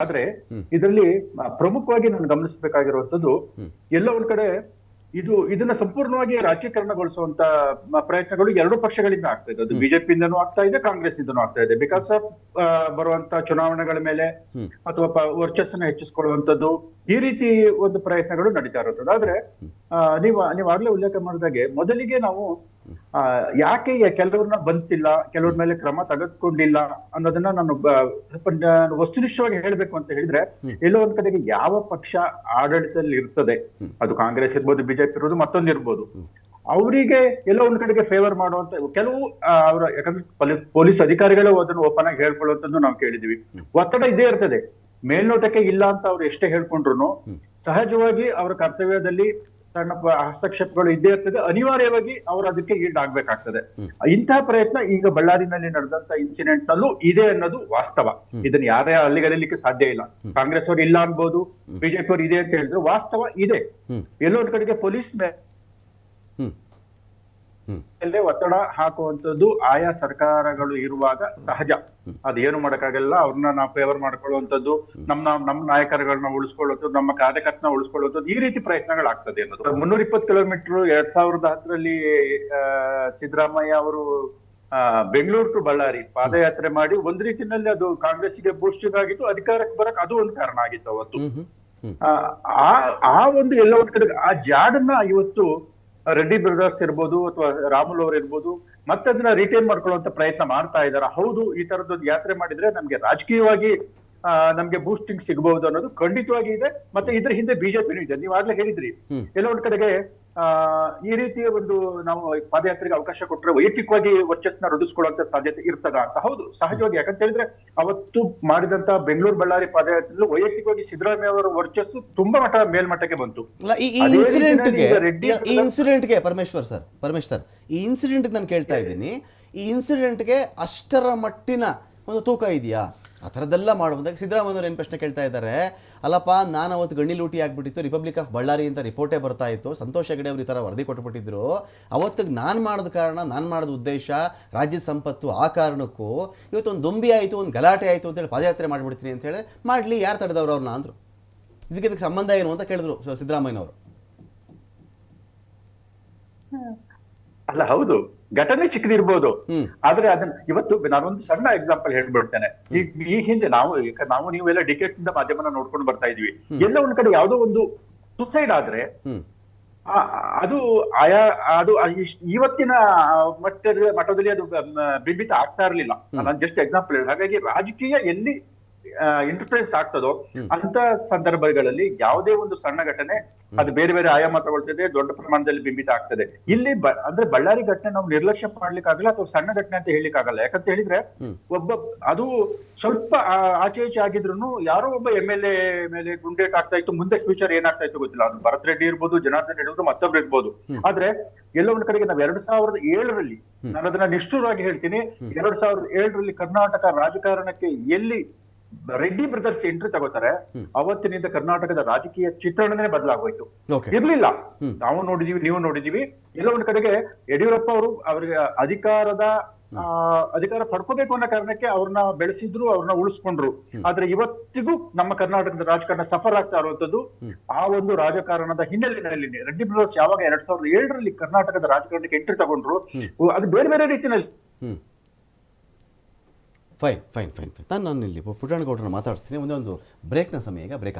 ಆದ್ರೆ ಇದರಲ್ಲಿ ಪ್ರಮುಖವಾಗಿ ನಾನು ಗಮನಿಸಬೇಕಾಗಿರುವಂತದ್ದು ಎಲ್ಲ ಒಂದ್ ಕಡೆ ಇದು ಇದನ್ನ ಸಂಪೂರ್ಣವಾಗಿ ರಾಜಕೀಕರಣಗೊಳಿಸುವಂತ ಪ್ರಯತ್ನಗಳು ಎರಡು ಪಕ್ಷಗಳಿಂದ ಆಗ್ತಾ ಇದೆ. ಅದು ಬಿಜೆಪಿಯಿಂದನೂ ಆಗ್ತಾ ಇದೆ ಕಾಂಗ್ರೆಸ್ ಇಂದನೂ ಆಗ್ತಾ ಇದೆ. ಬಿಕಾಸ್ ಆಫ್ ಬರುವಂತ ಚುನಾವಣೆಗಳ ಮೇಲೆ ಅಥವಾ ವರ್ಚಸ್ಸನ್ನ ಹೆಚ್ಚಿಸಿಕೊಳ್ಳುವಂತದ್ದು ಈ ರೀತಿ ಒಂದು ಪ್ರಯತ್ನಗಳು ನಡೀತಾ ಇರುತ್ತದೆ ಆದ್ರೆ ನೀವು ನೀವು ಆಗ್ಲೇ ಉಲ್ಲೇಖ ಮಾಡಿದಾಗೆ ಮೊದಲಿಗೆ ನಾವು ಯಾಕೆ ಕೆಲವ್ರನ್ನ ಬಂಧಿಸಿಲ್ಲ ಕೆಲವ್ರ ಮೇಲೆ ಕ್ರಮ ತೆಗೆದುಕೊಂಡಿಲ್ಲ ಅನ್ನೋದನ್ನ ನಾನು ವಸ್ತುನಿಷ್ಠವಾಗಿ ಹೇಳ್ಬೇಕು ಅಂತ ಹೇಳಿದ್ರೆ ಎಲ್ಲೋ ಒಂದ್ ಕಡೆಗೆ ಯಾವ ಪಕ್ಷ ಆಡಳಿತದಲ್ಲಿ ಇರ್ತದೆ ಅದು ಕಾಂಗ್ರೆಸ್ ಇರ್ಬೋದು ಬಿಜೆಪಿ ಇರ್ಬೋದು ಮತ್ತೊಂದು ಇರ್ಬೋದು. ಅವರಿಗೆ ಎಲ್ಲೋ ಒಂದ್ ಕಡೆಗೆ ಫೇವರ್ ಮಾಡುವಂತ ಕೆಲವು ಅವರ ಯಾಕಂದ್ರೆ ಪೊಲೀಸ್ ಪೊಲೀಸ್ ಅಧಿಕಾರಿಗಳು ಅದನ್ನು ಓಪನ್ ಆಗಿ ಹೇಳ್ಕೊಳ್ಳುವಂತದ್ದು ನಾವು ಕೇಳಿದೀವಿ ಒತ್ತಡ ಇದೇ ಇರ್ತದೆ. ಮೇಲ್ನೋಟಕ್ಕೆ ಇಲ್ಲ ಅಂತ ಅವ್ರು ಎಷ್ಟೇ ಹೇಳ್ಕೊಂಡ್ರು ಸಹಜವಾಗಿ ಅವರ ಕರ್ತವ್ಯದಲ್ಲಿ ಸಣ್ಣ ಹಸ್ತಕ್ಷೇಪಗಳು ಇದ್ದೇ ಇರ್ತದೆ. ಅನಿವಾರ್ಯವಾಗಿ ಅವರು ಅದಕ್ಕೆ ಈಲ್ಡ್ ಆಗ್ಬೇಕಾಗ್ತದೆ. ಇಂತಹ ಪ್ರಯತ್ನ ಈಗ ಬಳ್ಳಾರಿನಲ್ಲಿ ನಡೆದಂತ ಇನ್ಸಿಡೆಂಟ್ ನಲ್ಲೂ ಇದೆ ಅನ್ನೋದು ವಾಸ್ತವ. ಇದನ್ನ ಯಾರೇ ಅಲ್ಲಿಗಲಿಕ್ಕೆ ಸಾಧ್ಯ ಇಲ್ಲ. ಕಾಂಗ್ರೆಸ್ ಅವರು ಇಲ್ಲ ಅನ್ಬೋದು ಬಿಜೆಪಿ ಅವರು ಇದೆ ಅಂತ ಹೇಳಿದ್ರು ವಾಸ್ತವ ಇದೆ. ಎಲ್ಲೊಂದ್ ಕಡೆಗೆ ಪೊಲೀಸ್ ಮೇಲೆ ಒತ್ತಡ ಹಾಕುವಂತದ್ದು ಆಯಾ ಸರ್ಕಾರಗಳು ಇರುವಾಗ ಸಹಜ. ಅದೇನು ಮಾಡಕ್ಕಾಗಲ್ಲ ಅವ್ರನ್ನ ನಾವು ಫೇವರ್ ಮಾಡ್ಕೊಳ್ಳುವಂಥದ್ದು ನಮ್ಮ ನಮ್ಮ ನಾಯಕರುಗಳನ್ನ ಉಳಿಸ್ಕೊಳ್ಳೋದು ನಮ್ಮ ಕಾರ್ಯಕರ್ತನ ಉಳಿಸ್ಕೊಳ್ಳೋದು ಈ ರೀತಿ ಪ್ರಯತ್ನಗಳಾಗ್ತದೆ ಅನ್ನೋದು. ಮುನ್ನೂರ ಇಪ್ಪತ್ತು ಕಿಲೋಮೀಟರ್ ಎರಡ್ ಸಾವಿರದ ಹತ್ತರಲ್ಲಿ ಸಿದ್ದರಾಮಯ್ಯ ಅವರು ಆ, ಬೆಂಗಳೂರು ಟು ಬಳ್ಳಾರಿ ಪಾದಯಾತ್ರೆ ಮಾಡಿ ಒಂದ್ ರೀತಿನಲ್ಲಿ ಅದು ಕಾಂಗ್ರೆಸ್ಗೆ ಬೂಸ್ಟಿಂಗ್ ಆಗಿತ್ತು ಅಧಿಕಾರಕ್ಕೆ ಬರಕ್ ಅದು ಒಂದು ಕಾರಣ ಆಗಿತ್ತು ಅವತ್ತು. ಆ ಒಂದು ಎಲ್ಲ ಒಂದ್ ಕಡೆ ಆ ಜಾಡನ್ನ ಇವತ್ತು ರೆಡ್ಡಿ ಬ್ರದರ್ಸ್ ಇರ್ಬೋದು ಅಥವಾ ರಾಮುಲ್ ಅವರು ಇರ್ಬೋದು ಮತ್ತೆ ಅದನ್ನ ರಿಟೈನ್ ಮಾಡ್ಕೊಳ್ಳುವಂತ ಪ್ರಯತ್ನ ಮಾಡ್ತಾ ಇದ್ದಾರೆ ಹೌದು ಈ ತರದೊಂದು ಯಾತ್ರೆ ಮಾಡಿದ್ರೆ ನಮ್ಗೆ ರಾಜಕೀಯವಾಗಿ ನಮ್ಗೆ ಬೂಸ್ಟಿಂಗ್ ಸಿಗಬಹುದು ಅನ್ನೋದು ಖಂಡಿತವಾಗಿ ಇದೆ. ಮತ್ತೆ ಇದ್ರ ಹಿಂದೆ ಬಿಜೆಪಿನೂ ಇದೆ. ನೀವು ಆಗ್ಲೇ ಹೇಳಿದ್ರಿ. ಕೆಲವೊಂದ್ ಎಲ್ಲ ಒಂದ್ ಕಡೆಗೆ ಈ ರೀತಿಯ ಒಂದು ನಾವು ಪಾದಯಾತ್ರೆಗೆ ಅವಕಾಶ ಕೊಟ್ರೆ ವೈಯಕ್ತಿಕವಾಗಿ ವರ್ಚಸ್ನ ರುದಿಸ್ಕೊಳ್ಳುವಂತ ಸಾಧ್ಯತೆ ಇರ್ತದ ಅಂತ. ಹೌದು ಸಹಜವಾಗಿ. ಯಾಕಂತ ಹೇಳಿದ್ರೆ ಅವತ್ತು ಮಾಡಿದಂತ ಬೆಂಗಳೂರು ಬಳ್ಳಾರಿ ಪಾದಯಾತ್ರೆ ವೈಯಕ್ತಿಕವಾಗಿ ಸಿದ್ದರಾಮಯ್ಯ ಅವರ ವರ್ಚಸ್ಸು ತುಂಬಾ ಮಟ್ಟ ಮೇಲ್ಮಟ್ಟಕ್ಕೆ ಬಂತು. ಇನ್ಸಿಡೆಂಟ್ಗೆ ಪರಮೇಶ್ವರ್ ಸರ್ ಈ ಇನ್ಸಿಡೆಂಟ್ಗೆ ಪರಮೇಶ್ವರ್ ಸರ್ ಪರಮೇಶ್ವರ್ ಈ ಇನ್ಸಿಡೆಂಟ್ ನಾನು ಕೇಳ್ತಾ ಇದ್ದೀನಿ ಈ ಇನ್ಸಿಡೆಂಟ್ಗೆ ಅಷ್ಟರ ಮಟ್ಟಿನ ಒಂದು ತೂಕ ಇದೆಯಾ? ಆ ಥರದ್ದೆಲ್ಲ ಮಾಡುವುದಾಗ ಸಿದ್ದರಾಮಯ್ಯವ್ರು ಏನು ಪ್ರಶ್ನೆ ಕೇಳ್ತಾ ಇದ್ದಾರೆ? ಅಲ್ಲಪ್ಪ, ನಾನು ಅವತ್ತು ಗಣ್ಣಿ ಲೂಟಿ ಆಗಿಬಿಟ್ಟಿತ್ತು ರಿಪಬ್ಲಿಕ್ ಆಫ್ ಬಳ್ಳಾರಿ ಅಂತ ರಿಪೋರ್ಟೇ ಬರ್ತಾ ಇತ್ತು, ಸಂತೋಷ್ ಹೆಗಡೆ ಅವರು ಈ ಥರ ವರದಿ ಕೊಟ್ಬಿಟ್ಟಿದ್ರು. ಅವತ್ತಿಗೆ ನಾನು ಮಾಡಿದ ಕಾರಣ, ನಾನು ಮಾಡಿದ ಉದ್ದೇಶ, ರಾಜ್ಯದ ಸಂಪತ್ತು ಆ ಕಾರಣಕ್ಕೂ ಇವತ್ತು ಒಂದು ದೊಂಬಿ ಆಯಿತು, ಒಂದು ಗಲಾಟೆ ಆಯಿತು ಅಂತೇಳಿ ಪಾದಯಾತ್ರೆ ಮಾಡಿಬಿಡ್ತೀನಿ ಅಂತೇಳಿ ಮಾಡಲಿ, ಯಾರು ತಡೆದವ್ರು ಅವ್ರನ್ನ ಅಂದರು. ಇದಕ್ಕೆ ಇದಕ್ಕೆ ಸಂಬಂಧ ಏನು ಅಂತ ಕೇಳಿದ್ರು ಸಿದ್ದರಾಮಯ್ಯನವರು. ಅಲ್ಲ, ಹೌದು. ಘಟನೆ ಚಿಕ್ಕದಿರ್ಬೋದು. ಆದ್ರೆ ಅದನ್ನ ಇವತ್ತು ನಾನೊಂದು ಸಣ್ಣ ಎಕ್ಸಾಂಪಲ್ ಹೇಳ್ಬಿಡ್ತೇನೆ. ಈ ಈ ಹಿಂದೆ ನಾವು ನಾವು ನಾವು ನೀವೆಲ್ಲ ಡಿಕೆಟ್ಸ್ ಇಂದ ಮಾಧ್ಯಮನ ನೋಡ್ಕೊಂಡು ಬರ್ತಾ ಇದೀವಿ ಎಲ್ಲ ಒಂದ್ ಕಡೆ ಯಾವ್ದೋ ಒಂದು ಸುಸೈಡ್ ಆದ್ರೆ ಆ, ಅದು ಆಯಾ ಅದು ಇವತ್ತಿನ ಮಟ್ಟದ ಮಟ್ಟದಲ್ಲಿ ಅದು ಬಿಂಬಿತ ಆಗ್ತಾ ಇರಲಿಲ್ಲ. ನಾನು ಜಸ್ಟ್ ಎಕ್ಸಾಂಪಲ್ ಹೇಳಿ ಹಾಗಾಗಿ ರಾಜಕೀಯ ಎಲ್ಲಿ ಇಂಟರ್ಫರೆನ್ಸ್ ಆಗ್ತದೋ ಅಂತ ಸಂದರ್ಭಗಳಲ್ಲಿ ಯಾವುದೇ ಒಂದು ಸಣ್ಣ ಘಟನೆ ಅದು ಬೇರೆ ಬೇರೆ ಆಯಾಮ ತಗೊಳ್ತದೆ ದೊಡ್ಡ ಪ್ರಮಾಣದಲ್ಲಿ ಬಿಂಬಿತ ಆಗ್ತದೆ. ಇಲ್ಲಿ ಅಂದ್ರೆ ಬಳ್ಳಾರಿ ಘಟನೆ ನಾವು ನಿರ್ಲಕ್ಷ್ಯ ಮಾಡ್ಲಿಕ್ಕಾಗಲ್ಲ ಅಥವಾ ಸಣ್ಣ ಘಟನೆ ಅಂತ ಹೇಳಿಕ್ಕಾಗಲ್ಲ ಯಾಕಂತ ಹೇಳಿದ್ರೆ ಒಬ್ಬ ಅದು ಸ್ವಲ್ಪ ಆಚೆ ಈಚೆ ಆಗಿದ್ರು ಯಾರೋ ಒಬ್ಬ ಎಂ ಎಲ್ ಎ ಮೇಲೆ ಗುಂಡೇಟ್ ಆಗ್ತಾ ಇತ್ತು ಮುಂದೆ ಫ್ಯೂಚರ್ ಏನಾಗ್ತಾ ಇತ್ತು ಗೊತ್ತಿಲ್ಲ. ಅದು ಭರತ್ ರೆಡ್ಡಿ ಇರ್ಬೋದು ಜನಾರ್ದನ್ ರೆಡ್ಡಿ ಇರ್ಬೋದು ಮತ್ತೊಬ್ರು ಇರ್ಬೋದು. ಆದ್ರೆ ಎಲ್ಲ ಒಂದ್ ಕಡೆಗೆ ನಾವು ಎರಡ್ ಸಾವಿರದ ಏಳರಲ್ಲಿ ನಾನು ಅದನ್ನ ನಿಷ್ಠುರವಾಗಿ ಹೇಳ್ತೀನಿ ಎರಡ್ ಸಾವಿರದ ಏಳರಲ್ಲಿ ಕರ್ನಾಟಕ ರಾಜಕಾರಣಕ್ಕೆ ಎಲ್ಲಿ ರೆಡ್ಡಿ ಬ್ರದರ್ಸ್ ಎಂಟ್ರಿ ತಗೋತಾರೆ. ಅವತ್ತಿನಿಂದ ಕರ್ನಾಟಕದ ರಾಜಕೀಯ ಚಿತ್ರಣನೇ ಬದಲಾಗೋಯ್ತು. ಇರ್ಲಿಲ್ಲ. ನಾವು ನೋಡಿದೀವಿ ನೀವು ನೋಡಿದೀವಿ. ಎಲ್ಲ ಒಂದ್ ಕಡೆಗೆ ಯಡಿಯೂರಪ್ಪ ಅವರು ಅವರಿಗೆ ಅಧಿಕಾರದ ಅಧಿಕಾರ ಪಡ್ಕೋಬೇಕು ಅನ್ನೋ ಕಾರಣಕ್ಕೆ ಅವ್ರನ್ನ ಬೆಳೆಸಿದ್ರು ಅವ್ರನ್ನ ಉಳಿಸ್ಕೊಂಡ್ರು. ಆದ್ರೆ ಇವತ್ತಿಗೂ ನಮ್ಮ ಕರ್ನಾಟಕದ ರಾಜಕಾರಣ ಸಫರ್ ಆಗ್ತಾ ಇರುವಂತದ್ದು ಆ ಒಂದು ರಾಜಕಾರಣದ ಹಿನ್ನೆಲೆಯಲ್ಲಿ ರೆಡ್ಡಿ ಬ್ರದರ್ಸ್ ಯಾವಾಗ ಎರಡ್ ಸಾವಿರದ ಏಳರಲ್ಲಿ ಕರ್ನಾಟಕದ ರಾಜಕಾರಣಕ್ಕೆ ಎಂಟ್ರಿ ತಗೊಂಡ್ರು ಅದು ಬೇರೆ ಬೇರೆ ರೀತಿಯಲ್ಲಿ. ಫೈನ್ ಫೈನ್ ಫೈನ್ ಫೈನ್ ನಾನು ನಾನು ಇಲ್ಲಿ ಪುಟ್ಟಣ್ಣಗೌಡರನ್ನ ಮಾತಾಡಿಸ್ತೀನಿ. ಒಂದೇ ಒಂದು ಬ್ರೇಕ್ನ ಸಮಯ ಈಗ ಬ್ರೇಕ್